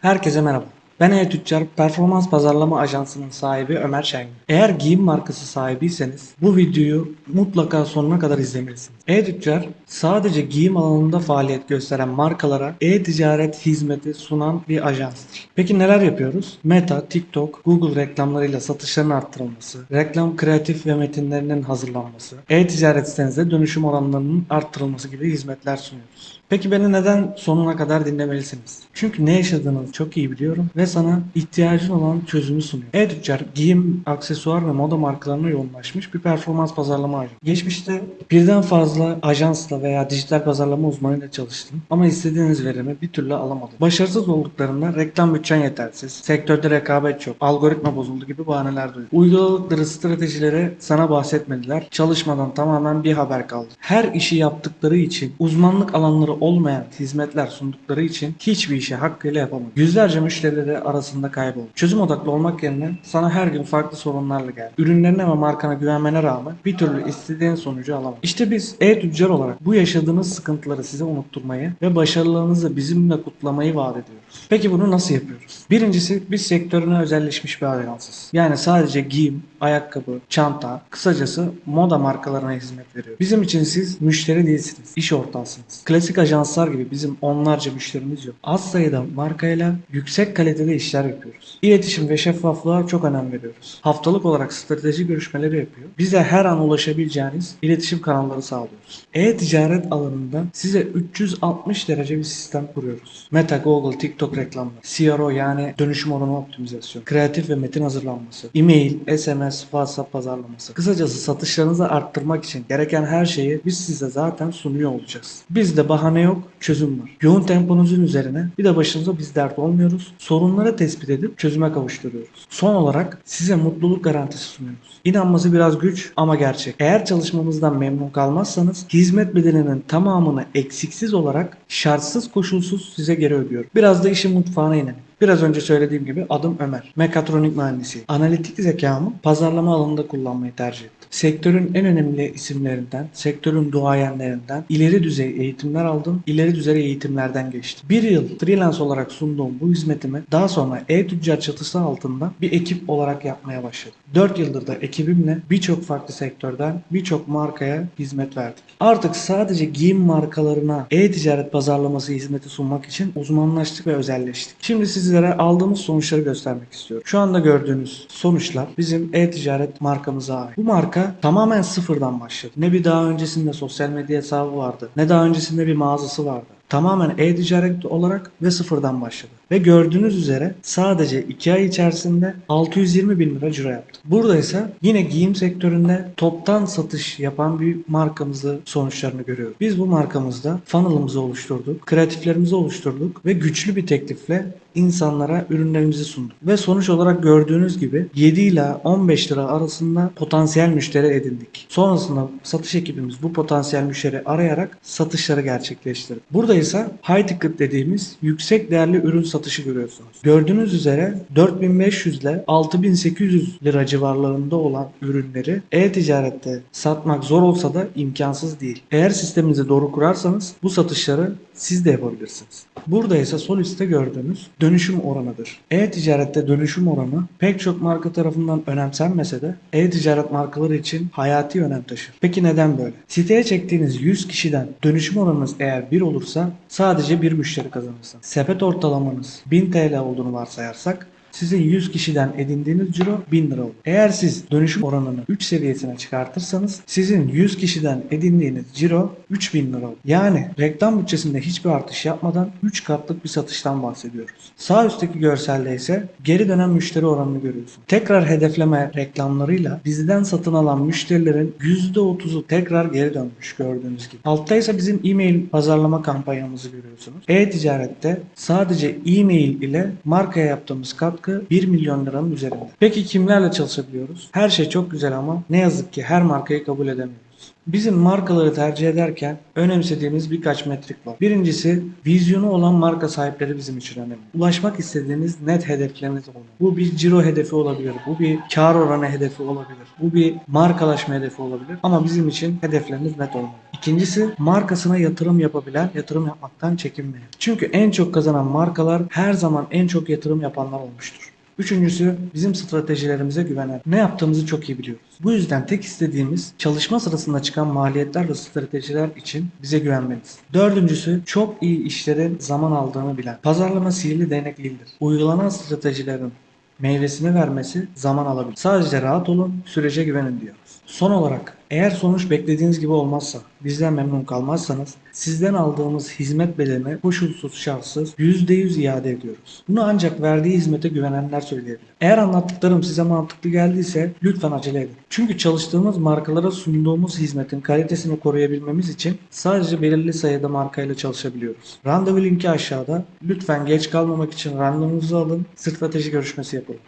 Herkese merhaba. Ben E-Tüccar Performans Pazarlama Ajansı'nın sahibi Ömer Şengün. Eğer giyim markası sahibiyseniz bu videoyu mutlaka sonuna kadar izlemelisiniz. E-Tüccar sadece giyim alanında faaliyet gösteren markalara e-ticaret hizmeti sunan bir ajanstır. Peki neler yapıyoruz? Meta, TikTok, Google reklamlarıyla satışların arttırılması, reklam kreatif ve metinlerinin hazırlanması, e-ticaret sitenizde dönüşüm oranlarının arttırılması gibi hizmetler sunuyoruz. Peki beni neden sonuna kadar dinlemelisiniz? Çünkü ne yaşadığınızı çok iyi biliyorum ve sana ihtiyacın olan çözümü sunuyor. E-Tüccar giyim, aksesuar ve moda markalarına yoğunlaşmış bir performans pazarlama ajansı. Geçmişte birden fazla ajansla veya dijital pazarlama uzmanıyla çalıştım ama istediğiniz verimi bir türlü alamadım. Başarısız olduklarında reklam bütçen yetersiz, sektörde rekabet çok, algoritma bozuldu gibi bahaneler duydum. Uyguladıkları stratejileri sana bahsetmediler. Çalışmadan tamamen bir haber kaldı. Her işi yaptıkları için uzmanlık alanları olmayan hizmetler sundukları için hiçbir işi hakkıyla yapamadı. Yüzlerce müşterileri arasında kayboldu. Çözüm odaklı olmak yerine sana her gün farklı sorunlarla geldi. Ürünlerine ve markana güvenmene rağmen bir türlü istediğin sonucu alamadın. İşte biz e-tüccar olarak bu yaşadığınız sıkıntıları size unutturmayı ve başarılarınızı bizimle kutlamayı vaat ediyoruz. Peki bunu nasıl yapıyoruz? Birincisi biz sektörüne özelleşmiş bir ajansız. Yani sadece giyim, ayakkabı, çanta, kısacası moda markalarına hizmet veriyor. Bizim için siz müşteri değilsiniz, iş ortağısınız. Klasik ajanslar gibi bizim onlarca müşterimiz yok. Az sayıda markayla yüksek kalitede işler yapıyoruz. İletişim ve şeffaflığa çok önem veriyoruz. Haftalık olarak strateji görüşmeleri yapıyor. Bize her an ulaşabileceğiniz iletişim kanalları sağlıyoruz. E-ticaret alanında size 360 derece bir sistem kuruyoruz. Meta, Google, TikTok reklamları, CRO yani dönüşüm oranı optimizasyon, kreatif ve metin hazırlanması, e-mail, SMS, WhatsApp pazarlaması. Kısacası satışlarınızı arttırmak için gereken her şeyi biz size zaten sunuyor olacağız. Bizde bahane yok, çözüm var. Yoğun temponuzun üzerine bir de başınıza biz dert olmuyoruz. Sorunları tespit edip çözüme kavuşturuyoruz. Son olarak size mutluluk garantisi sunuyoruz. İnanması biraz güç ama gerçek. Eğer çalışmamızdan memnun kalmazsanız hizmet bedelinin tamamını eksiksiz olarak şartsız koşulsuz size geri ödüyorum. Biraz da işin mutfağına inelim. Biraz önce söylediğim gibi adım Ömer. Mekatronik mühendisiyim. Analitik zekamı pazarlama alanında kullanmayı tercih ettim. Sektörün en önemli isimlerinden, sektörün duayenlerinden ileri düzey eğitimler aldım. ileri düzey eğitimlerden geçtim. Bir yıl freelance olarak sunduğum bu hizmetimi daha sonra e-tüccar çatısı altında bir ekip olarak yapmaya başladım. 4 yıldır da ekibimle birçok farklı sektörden birçok markaya hizmet verdik. Artık sadece giyim markalarına e-ticaret pazarlaması hizmeti sunmak için uzmanlaştık ve özelleştik. Şimdi sizlere aldığımız sonuçları göstermek istiyorum. Şu anda gördüğünüz sonuçlar bizim e-ticaret markamıza ait. Bu marka tamamen sıfırdan başladı. Ne bir daha öncesinde sosyal medya hesabı vardı, ne daha öncesinde bir mağazası vardı. Tamamen e-ticaret olarak ve sıfırdan başladı. Ve gördüğünüz üzere sadece 2 ay içerisinde 620 bin lira ciro yaptı. Burada ise yine giyim sektöründe toptan satış yapan bir markamızı sonuçlarını görüyoruz. Biz bu markamızda funnel'ımızı oluşturduk, kreatiflerimizi oluşturduk ve güçlü bir teklifle insanlara ürünlerimizi sunduk. Ve sonuç olarak gördüğünüz gibi 7 ila 15 lira arasında potansiyel müşteri edindik. Sonrasında satış ekibimiz bu potansiyel müşteri arayarak satışları gerçekleştirdi. Burada ise high ticket dediğimiz yüksek değerli ürün satışı görüyorsunuz. Gördüğünüz üzere 4500 ile 6800 lira civarlarında olan ürünleri e-ticarette satmak zor olsa da imkansız değil. Eğer sisteminizi doğru kurarsanız bu satışları siz de yapabilirsiniz. Burada ise sol üstte gördüğünüz dönüşüm oranıdır. E-ticarette dönüşüm oranı pek çok marka tarafından önemsenmese de e-ticaret markaları için hayati önem taşır. Peki neden böyle? Siteye çektiğiniz 100 kişiden dönüşüm oranınız eğer 1 olursa sadece bir müşteri kazanırsınız. Sepet ortalamanız 1000 TL olduğunu varsayarsak sizin 100 kişiden edindiğiniz ciro 1000 lira olur. Eğer siz dönüşüm oranını 3 seviyesine çıkartırsanız sizin 100 kişiden edindiğiniz ciro 3000 lira olur. Yani reklam bütçesinde hiçbir artış yapmadan 3 katlık bir satıştan bahsediyoruz. Sağ üstteki görselde ise geri dönen müşteri oranını görüyorsun. Tekrar hedefleme reklamlarıyla bizden satın alan müşterilerin %30'u tekrar geri dönmüş gördüğünüz gibi. Altta ise bizim e-mail pazarlama kampanyamızı görüyorsunuz. E-ticarette sadece e-mail ile markaya yaptığımız katkı 1 milyon liranın üzerinde. Peki kimlerle çalışabiliyoruz? Her şey çok güzel ama ne yazık ki her markayı kabul edemiyoruz. Bizim markaları tercih ederken önemsediğimiz birkaç metrik var. Birincisi vizyonu olan marka sahipleri bizim için önemli. Ulaşmak istediğiniz net hedefleriniz olmalı. Bu bir ciro hedefi olabilir. Bu bir kar oranı hedefi olabilir. Bu bir markalaşma hedefi olabilir. Ama bizim için hedefleriniz net olmalı. İkincisi markasına yatırım yapabilen, yatırım yapmaktan çekinmeyen. Çünkü en çok kazanan markalar her zaman en çok yatırım yapanlar olmuştur. Üçüncüsü bizim stratejilerimize güvenen. Ne yaptığımızı çok iyi biliyoruz. Bu yüzden tek istediğimiz çalışma sırasında çıkan maliyetler ve stratejiler için bize güvenmeniz. Dördüncüsü çok iyi işlerin zaman aldığını bilen. Pazarlama sihirli değnek değildir. Uygulanan stratejilerin meyvesini vermesi zaman alabilir. Sadece rahat olun, sürece güvenin diyoruz. Son olarak eğer sonuç beklediğiniz gibi olmazsa, bizden memnun kalmazsanız sizden aldığımız hizmet bedelini koşulsuz şartsız %100 iade ediyoruz. Bunu ancak verdiği hizmete güvenenler söyleyebilir. Eğer anlattıklarım size mantıklı geldiyse lütfen acele edin. Çünkü çalıştığımız markalara sunduğumuz hizmetin kalitesini koruyabilmemiz için sadece belirli sayıda markayla çalışabiliyoruz. Randevu linki aşağıda. Lütfen geç kalmamak için randevunuzu alın, strateji görüşmesi yapalım.